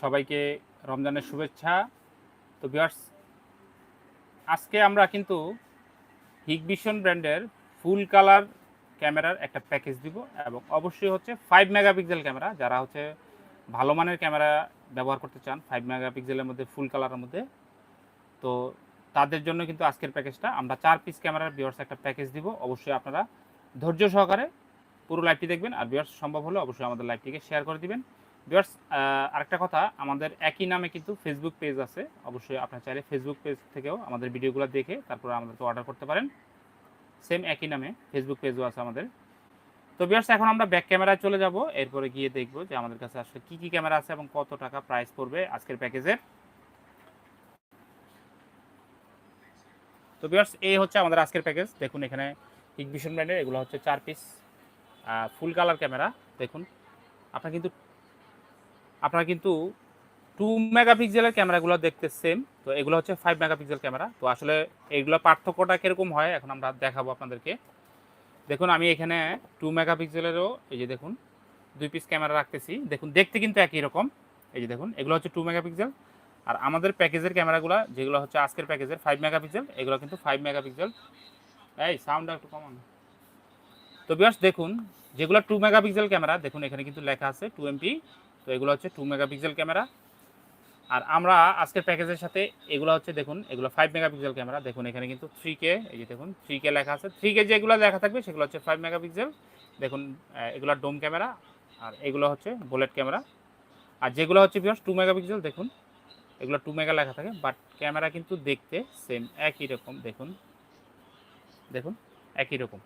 সবাইকে রমজানের শুভেচ্ছা। তো বিয়ার্স আজকে আমরা কিন্তু হিগভিশন ব্র্যান্ডের ফুল কালার ক্যামেরার একটা প্যাকেজ দিব এবং অবশ্যই হচ্ছে ফাইভ মেগাপিক্সেল ক্যামেরা। যারা হচ্ছে ভালো মানের ক্যামেরা ব্যবহার করতে চান ফাইভ মেগাপিক্সেলের মধ্যে ফুল কালারের মধ্যে, তো তাদের জন্য কিন্তু আজকের প্যাকেজটা। আমরা চার পিস ক্যামেরার বিয়ার্স একটা প্যাকেজ দিব। অবশ্যই আপনারা ধৈর্য সহকারে পুরো লাইভটি দেখবেন। আর বিয়ার্স সম্ভব হলে অবশ্যই আমাদের লাইভটিকে শেয়ার করে দিবেন। বিয়ার্স আরেকটা কথা, আমাদের একই নামে কিন্তু ফেসবুক পেজ আছে। অবশ্যই আপনার চাইলে ফেসবুক পেজ থেকেও আমাদের ভিডিওগুলো দেখে তারপর আমাদেরকে অর্ডার করতে পারেন। সেম একই নামে ফেসবুক পেজও আছে আমাদের। তো বিয়ার্স এখন আমরা ব্যাক ক্যামেরায় চলে যাব। এরপরে গিয়ে দেখব যে আমাদের কাছে আসলে কী কী ক্যামেরা আছে এবং কত টাকা প্রাইস পড়বে আজকের প্যাকেজের তো বিয়ার্স এই হচ্ছে আমাদের আজকের প্যাকেজ দেখুন এখানে ইগভিশন ব্র্যান্ডের এগুলো হচ্ছে চার পিস ফুল কালার ক্যামেরা দেখুন, আপনার কিন্তু আপনারা কিন্তু টু মেগাপিক্সেলের ক্যামেরাগুলো দেখতে সেম তো এগুলো হচ্ছে ফাইভ মেগাপিক্সেল ক্যামেরা তো আসলে এগুলো পার্থক্যটা কীরকম হয় এখন আমরা দেখাবো আপনাদেরকে। দেখুন, আমি এখানে টু মেগাপিক্সেলেরও এই যে দেখুন, দুই পিস ক্যামেরা রাখতেছি। দেখুন, দেখতে কিন্তু একই রকম। এই যে দেখুন, এগুলো হচ্ছে টু মেগাপিক্সেল আর আমাদের প্যাকেজের ক্যামেরাগুলো যেগুলো হচ্ছে আজকের প্যাকেজের ফাইভ মেগাপিক্সেল এগুলো কিন্তু ফাইভ মেগাপিক্সেল এই সাউন্ডটা একটু কমান। তো বিয়ার্স দেখুন, যেগুলো টু মেগাপিক্সেল ক্যামেরা দেখুন, এখানে কিন্তু লেখা আছে টু এমপি তো এগুলো হচ্ছে টু মেগাপিক্সেল ক্যামেরা আর আমরা আজকের প্যাকেজের সাথে এগুলো হচ্ছে দেখুন, এগুলো ফাইভ মেগাপিক্সেল ক্যামেরা দেখুন, এখানে কিন্তু থ্রি কে এই যে দেখুন থ্রি কে লেখা আছে। থ্রি কে যেগুলো লেখা থাকবে, সেগুলো হচ্ছে ফাইভ মেগাপিক্সেল দেখুন এগুলো ডোম ক্যামেরা আর এগুলো হচ্ছে বুলেট ক্যামেরা আর যেগুলো হচ্ছে বিয়ার্স টু মেগাপিক্সেল দেখুন, এগুলো টু মেগা লেখা থাকে বাট ক্যামেরা কিন্তু দেখতে সেম একই রকম, দেখুন। দেখুন, একই রকম।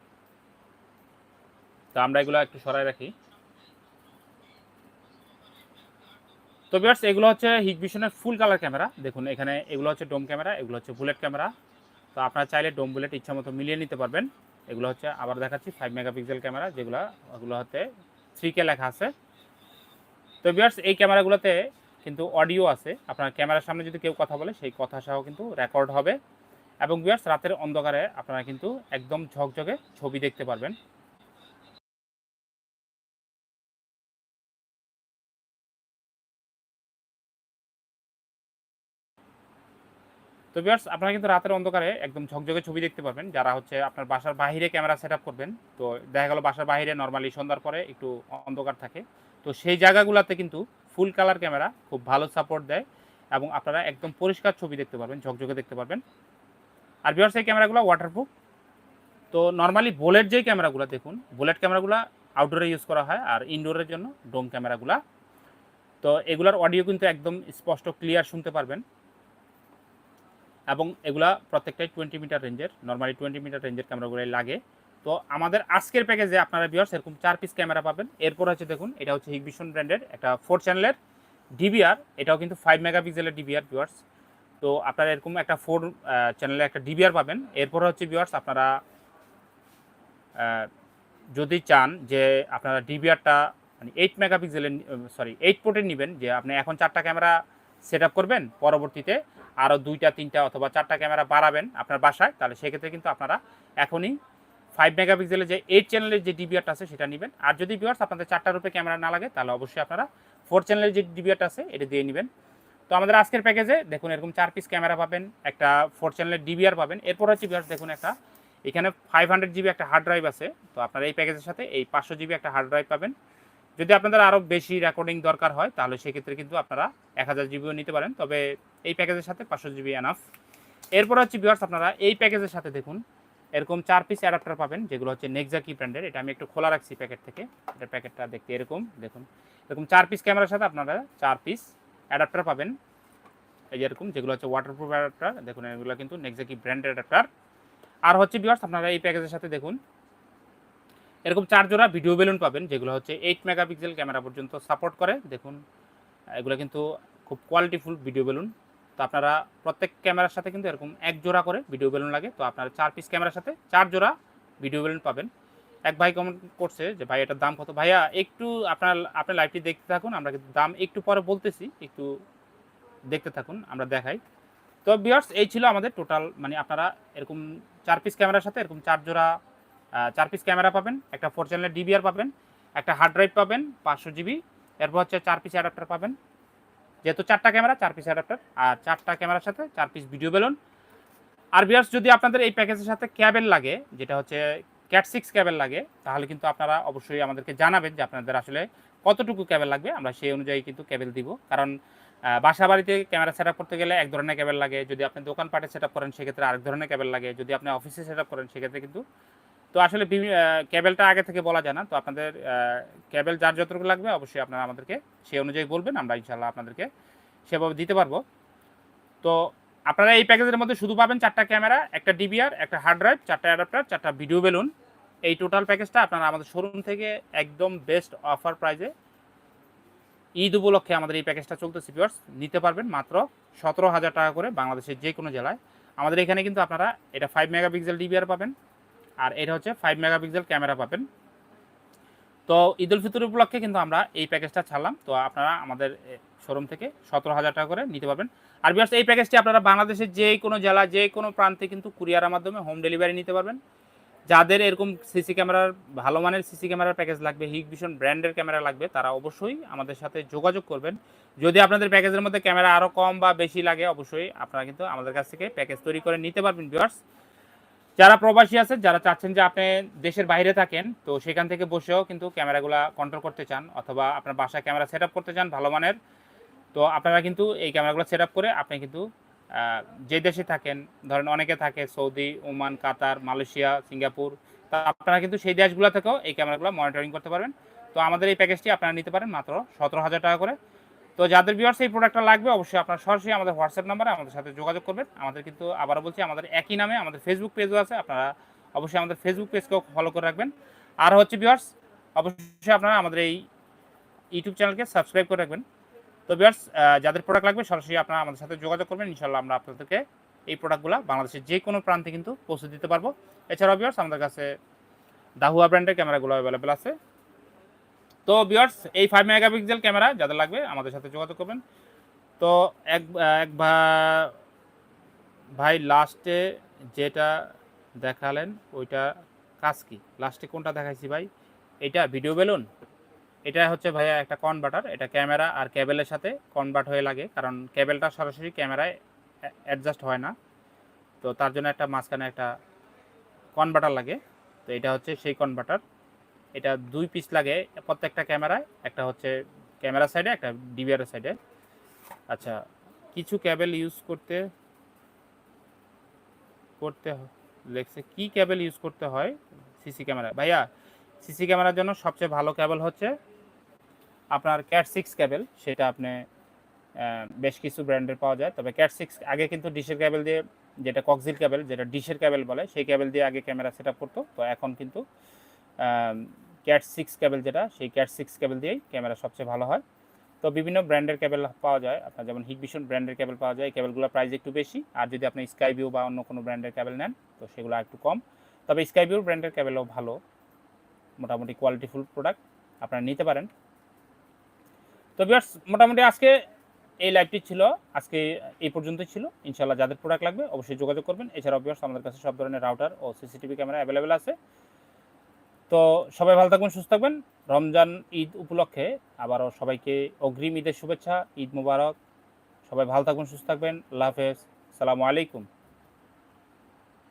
তো আমরা এগুলো একটু সরাই রাখি। তো বিয়ার্স এগুলো হচ্ছে হিগভিশনের ফুল কালার ক্যামেরা দেখুন, এখানে এগুলো হচ্ছে ডোম ক্যামেরা এগুলো হচ্ছে বুলেট ক্যামেরা তো আপনারা চাইলে ডোম বুলেট ইচ্ছা মতো মিলিয়ে নিতে পারবেন। এগুলো হচ্ছে আবার দেখাচ্ছি ফাইভ মেগাপিক্সেল ক্যামেরা যেগুলো, ওগুলো হচ্ছে থ্রি কে লেখা আছে। তো বিয়ার্স এই ক্যামেরাগুলোতে কিন্তু অডিও আছে। আপনার ক্যামেরার সামনে যদি কেউ কথা বলে, সেই কথা সহ কিন্তু রেকর্ড হবে। এবং বিয়ার্স রাতের অন্ধকারে আপনারা কিন্তু একদম ঝকঝকে ছবি দেখতে পারবেন। তো বিয়ার্স আপনারা কিন্তু রাতের অন্ধকারে একদম ঝকঝকে ছবি দেখতে পারবেন, যারা হচ্ছে আপনার বাসার বাইরে ক্যামেরা সেট করবেন। তো দেখা গেল বাসার বাইরে নর্মালি সন্ধ্যার পরে একটু অন্ধকার থাকে। তো সেই জায়গাগুলোতে কিন্তু ফুল কালার ক্যামেরা খুব ভালো সাপোর্ট দেয় এবং আপনারা একদম পরিষ্কার ছবি দেখতে পারবেন, ঝকঝকে দেখতে পারবেন। আর বিয়ার্স এই ক্যামেরাগুলো ওয়াটারপ্রুফ তো নর্মালি বুলেট যেই ক্যামেরাগুলো দেখুন বুলেট ক্যামেরাগুলো আউটডোরে ইউজ করা হয় আর ইনডোরের জন্য ডোম ক্যামেরাগুলো। তো এগুলার অডিও কিন্তু একদম স্পষ্ট ক্লিয়ার শুনতে পারবেন। এবং এগুলা প্রত্যেকটাই টোয়েন্টি মিটার রেঞ্জের নর্মালি টোয়েন্টি মিটার রেঞ্জের ক্যামেরাগুলোই লাগে। তো আমাদের আজকের প্যাকেজে আপনারা বিয়ার্স এরকম চার পিস ক্যামেরা পাবেন। এরপর হচ্ছে দেখুন, এটা হচ্ছে হিগভিশন ব্র্যান্ডের একটা ফোর চ্যানেলের ডিবিআর এটাও কিন্তু ফাইভ মেগাপিক্সেলের ডিবিআর বিয়ার্স তো আপনারা এরকম একটা ফোর চ্যানেলে একটা ডিবিআর পাবেন। এরপর হচ্ছে বিয়ার্স আপনারা যদি চান যে আপনারা ডিবিআরটা মানে এইট মেগাপিক্সেলের সরি এইট পোর্টের নেবেন, যে আপনি এখন চারটা ক্যামেরা সেট করবেন, পরবর্তীতে আরও দুইটা, তিনটা অথবা চারটা ক্যামেরা বাড়াবেন আপনার বাসায়, তাহলে সেক্ষেত্রে কিন্তু আপনারা এখনই ফাইভ মেগাপিক্সেলের যে এইট চ্যানেলের যে ডিবিআরটা আছে সেটা নেবেন। আর যদি ভিউয়ার্স আপনাদের চারটা রূপে ক্যামেরা না লাগে, তাহলে অবশ্যই আপনারা ফোর চ্যানেলের যে ডিবিআরটা আছে, এটা দিয়ে নেবেন। তো আমাদের আজকের প্যাকেজে দেখুন এরকম চার পিস ক্যামেরা পাবেন, একটা ফোর চ্যানেলের ডিবিআর পাবেন। এরপর হচ্ছে ভিউয়ার্স দেখুন একটা, এখানে ফাইভ হান্ড্রেড জিবি একটা হার্ড ড্রাইভ আছে। তো আপনারা এই প্যাকেজের সাথে এই পাঁচশো জিবি একটা হার্ড ড্রাইভ পাবেন। যদি আপনাদের আরও বেশি রেকর্ডিং দরকার হয়, তাহলে সেক্ষেত্রে কিন্তু আপনারা এক হাজার জিবিও নিতে পারেন। তবে এই প্যাকেজের সাথে পাঁচশো জিবি এনাফ এরপর হচ্ছে ভিউয়ার্স আপনারা এই প্যাকেজের সাথে দেখুন, এরকম চার পিস অ্যাডাপ্টার পাবেন, যেগুলো হচ্ছে নেক্সা কি ব্র্যান্ডের এটা আমি একটু খোলা রাখছি প্যাকেট থেকে। এটার প্যাকেটটা দেখতে এরকম, দেখুন। এরকম চার পিস ক্যামেরার সাথে আপনারা চার পিস অ্যাডাপ্টার পাবেন। এই যে এরকম, যেগুলো হচ্ছে ওয়াটারপ্রুফ অ্যাডাপ্টার দেখুন, এগুলো কিন্তু নেক্সা কি ব্র্যান্ডের অ্যাডাপ্টার আর হচ্ছে ভিউয়ার্স আপনারা এই প্যাকেজের সাথে দেখুন এরকম চার জোড়া ভিডিও বেলুন পাবেন, যেগুলো হচ্ছে এইট মেগাপিক্সেল ক্যামেরা পর্যন্ত সাপোর্ট করে। দেখুন, এগুলো কিন্তু খুব কোয়ালিটিফুল ভিডিও বেলুন তো আপনারা প্রত্যেক ক্যামেরার সাথে কিন্তু এরকম এক জোড়া করে ভিডিও বেলুন লাগে। তো আপনারা চার পিস ক্যামেরার সাথে চার জোড়া ভিডিও বেলুন পাবেন। এক ভাই কমেন্ট করছে যে, ভাই, এটার দাম কত? ভাইয়া, একটু আপনার আপনার লাইভটি দেখতে থাকুন, আমরা কিন্তু দাম একটু পরে বলতেছি, একটু দেখতে থাকুন, আমরা দেখাই। তো বিয়ার্স এই ছিল আমাদের টোটাল মানে আপনারা এরকম চার পিস ক্যামেরার সাথে এরকম চার জোড়া চার পিস ক্যামেরা পাবেন, একটা ফোর চ্যানেলের ডিবিআর পাবেন, একটা হার্ড ড্রাইভ পাবেন, পাঁচশো জিবি এরপর হচ্ছে চার পিস অ্যাডাপ্টার পাবেন। যেহেতু চারটা ক্যামেরা চার পিস অ্যাডাপ্টার আর চারটা ক্যামেরার সাথে চার পিস ভিডিও বেলুন আর বিয়ার্স যদি আপনাদের এই প্যাকেজের সাথে ক্যাবেল লাগে, যেটা হচ্ছে ক্যাট সিক্স ক্যাবেল লাগে, তাহলে কিন্তু আপনারা অবশ্যই আমাদেরকে জানাবেন যে আপনাদের আসলে কতটুকু ক্যাবেল লাগবে। আমরা সেই অনুযায়ী কিন্তু ক্যাবেল দিব। কারণ বাসা বাড়িতে ক্যামেরা সেট করতে গেলে এক ধরনের ক্যাবেল লাগে। যদি আপনি দোকানপাটে সেট করেন, সেক্ষেত্রে আরেক ধরনের ক্যাবেল লাগে। যদি আপনি অফিসে সেট করেন, সেক্ষেত্রে কিন্তু তো আসলে ক্যাবেলটা আগে থেকে বলা যায় না। তো আপনাদের ক্যাবেল যার যতটুকু লাগবে অবশ্যই আপনারা আমাদেরকে সেই অনুযায়ী বলবেন, আমরা ইনশাল্লাহ আপনাদেরকে সেভাবে দিতে পারব। তো আপনারা এই প্যাকেজের মধ্যে শুধু পাবেন চারটা ক্যামেরা, একটা ডিবিআর একটা হার্ড ড্রাইভ চারটা অ্যাডাপ্টার চারটা ভিডিও বেলুন এই টোটাল প্যাকেজটা আপনারা আমাদের শোরুম থেকে একদম বেস্ট অফার প্রাইজে ঈদ উপলক্ষে আমাদের এই প্যাকেজটা চলতেছে ভিউয়ার্স নিতে পারবেন মাত্র সতেরো হাজার টাকা করে বাংলাদেশের যে কোনো জেলায়। আমাদের এখানে কিন্তু আপনারা এটা ফাইভ মেগাপিক্সেল ডিবিআর পাবেন। আর এটা হচ্ছে ফাইভ মেগাপিক্সেল ক্যামেরা পাবেন। তো ঈদ উল ফিতর উপলক্ষে কিন্তু আমরা এই প্যাকেজটা ছাড়লাম। তো আপনারা আমাদের শোরুম থেকে সতেরো হাজার টাকা করে নিতে পারবেন। আর বিয়ার্স এই প্যাকেজটি আপনারা বাংলাদেশের যে কোনো জেলা, যে কোনো প্রান্তে কিন্তু কুরিয়ারের মাধ্যমে হোম ডেলিভারি নিতে পারবেন। যাদের এরকম সিসি ক্যামেরার ভালো মানের সিসি ক্যামেরার প্যাকেজ লাগবে হিগ ভিশন ব্র্যান্ডের ক্যামেরা লাগবে, তারা অবশ্যই আমাদের সাথে যোগাযোগ করবেন। যদি আপনাদের প্যাকেজের মধ্যে ক্যামেরা আরও কম বা বেশি লাগে, অবশ্যই আপনারা কিন্তু আমাদের কাছ থেকে প্যাকেজ তৈরি করে নিতে পারবেন ভিউয়ার্স যারা প্রবাসী আছে যারা চাচ্ছেন যে আপনি দেশের বাইরে থাকেন, তো সেখান থেকে বসেও কিন্তু ক্যামেরাগুলা কন্ট্রোল করতে চান অথবা আপনার বাসায় ক্যামেরা সেট করতে চান ভালো মানের, তো আপনারা কিন্তু এই ক্যামেরাগুলো সেট করে আপনি কিন্তু যে দেশে থাকেন, ধরেন অনেকে থাকে Saudi, Oman, Qatar, Malaysia, Singapore, তা আপনারা কিন্তু সেই দেশগুলো থেকেও এই ক্যামেরাগুলো মনিটরিং করতে পারবেন। তো আমাদের এই প্যাকেজটি আপনারা নিতে পারেন মাত্র সতেরো হাজার টাকা করে। তো যাদের ভিউয়ার্স এই প্রোডাক্টটা লাগবে, অবশ্যই আপনারা সরাসরি আমাদের হোয়াটসঅ্যাপ নাম্বারে আমাদের সাথে যোগাযোগ করবেন। আমাদের কিন্তু আবারও বলছি, আমাদের একই নামে আমাদের ফেসবুক পেজও আছে, আপনারা অবশ্যই আমাদের ফেসবুক পেজকেও ফলো করে রাখবেন। আর হচ্ছে ভিউয়ার্স অবশ্যই আপনারা আমাদের এই ইউটিউব চ্যানেলকে সাবস্ক্রাইব করে রাখবেন। তো ভিউয়ার্স যাদের প্রোডাক্ট লাগবে, সরাসরি আপনারা আমাদের সাথে যোগাযোগ করবেন। ইনশাল্লাহ আমরা আপনাদেরকে এই প্রোডাক্টগুলো বাংলাদেশের যে কোনো প্রান্তে কিন্তু পৌঁছে দিতে পারব। এছাড়াও ভিউয়ার্স আমাদের কাছে দাহুয়া ব্র্যান্ডের ক্যামেরাগুলো অ্যাভেলেবেল আছে। তো ভিউয়ার্স এই ফাইভ মেগাপিক্সেল ক্যামেরা যাদের লাগবে আমাদের সাথে যোগাযোগ করবেন। তো এক এক ভাই লাস্টে যেটা দেখালেন, ওইটা কাজ কি লাস্টে কোনটা দেখাইছি ভাই? এটা ভিডিও বেলুন এটা হচ্ছে ভাইয়া একটা কনভার্টার এটা ক্যামেরা আর কেবেলের সাথে কনভার্ট হয়ে লাগে, কারণ কেবেলটা সরাসরি ক্যামেরায় অ্যাডজাস্ট হয় না। তো তার জন্য একটা মাঝখানে একটা কনভার্টার লাগে। তো এটা হচ্ছে সেই কনভার্টার এটা দুই পিস লাগে প্রত্যেকটা ক্যামেরায়। একটা হচ্ছে ক্যামেরা সাইডে একটা ডিভিআর সাইডে আচ্ছা কিছু ক্যাবেল ইউজ করতে করতে লেখছে, কি ক্যাবেল ইউজ করতে হয়? সিসি ক্যামেরা ভাইয়া সিসি ক্যামেরার জন্য সবচেয়ে ভালো ক্যাবেল হচ্ছে আপনার ক্যাট সিক্স ক্যাবেল সেটা আপনি বেশ কিছু ব্র্যান্ডের পাওয়া যায়। তবে ক্যাট সিক্স আগে কিন্তু ডিশের ক্যাবেল দিয়ে, যেটা কক্সিল ক্যাবেল যেটা ডিশের ক্যাবেল বলে, সেই ক্যাবেল দিয়ে আগে ক্যামেরা সেট করতো। তো এখন কিন্তু ক্যাট সিক্স ক্যাবেল যেটা, সেই ক্যাট সিক্স ক্যাবেল দিয়েই ক্যামেরা সবচেয়ে ভালো হয়। তো বিভিন্ন ব্র্যান্ডের ক্যাবেল পাওয়া যায়। আপনার যেমন হিগভিশন ব্র্যান্ডের ক্যাবেল পাওয়া যায়। এই ক্যাবেলগুলোর প্রাইস একটু বেশি। আর যদি আপনি স্কাই ভিউ বা অন্য কোনো ব্র্যান্ডের ক্যাবেল নেন, তো সেগুলো একটু কম। তবে স্কাই ভিউ ব্র্যান্ডের ক্যাবেলও ভালো। মোটামুটি কোয়ালিটিফুল প্রোডাক্ট আপনারা নিতে পারেন। তো বিয়ার্স মোটামুটি আজকে এই লাইভটি ছিল। আজকে এই পর্যন্তই ছিল। ইনশাল্লাহ যাদের প্রোডাক্ট লাগবে, অবশ্যই যোগাযোগ করবেন। এছাড়াও বিয়ার্স আমাদের কাছে সব ধরনের রাউটার ও সিসিটিভি ক্যামেরা অ্যাভেলেবেল আছে। তো সবাই ভালো থাকবেন, সুস্থ থাকবেন। রমজান ঈদ উপলক্ষে আবারও সবাইকে অগ্রিম ঈদের শুভেচ্ছা, ঈদ মুবারক। সবাই ভালো থাকবেন, সুস্থ থাকবেন। আল্লাহ হাফেজ। সালামু আলাইকুম।